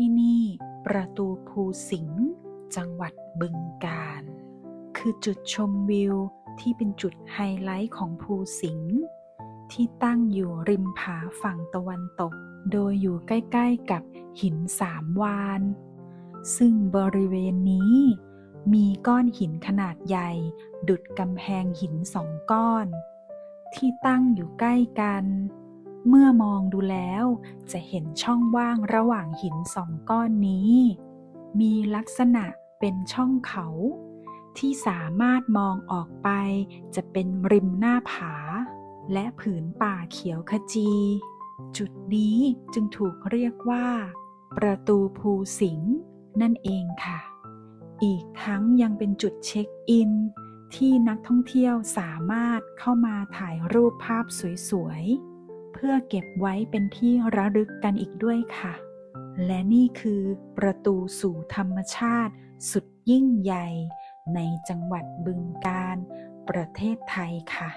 ที่นี่ประตูภูสิงห์จังหวัดบึงกาฬคือจุดชมวิวที่เป็นจุดไฮไลท์ของภูสิงห์ที่ตั้งอยู่ริมผาฝั่งตะวันตก โดยอยู่ใกล้ๆกับหินสามวาน ซึ่งบริเวณนี้ มีก้อนหินขนาดใหญ่ ดุดกำแพงหินสองก้อน ที่ตั้งอยู่ใกล้กัน เมื่อมองดูแล้ว จะเห็นช่องว่างระหว่างหินสองก้อนนี้ มีลักษณะเป็นช่องเขา ที่สามารถมองออกไป จะเป็นริมหน้าผา และผืนป่าเขียวขจี จุดนี้จึงถูกเรียกว่า ประตูภูสิงห์นั่นเองค่ะ อีกทั้งยังเป็นจุดเช็คอิน ที่นักท่องเที่ยวสามารถเข้ามาถ่ายรูปภาพสวยๆ เพื่อเก็บไว้เป็นที่ระลึกกันอีกด้วยค่ะ และนี่คือประตูสู่ธรรมชาติสุดยิ่งใหญ่ ในจังหวัดบึงกาฬประเทศไทยค่ะ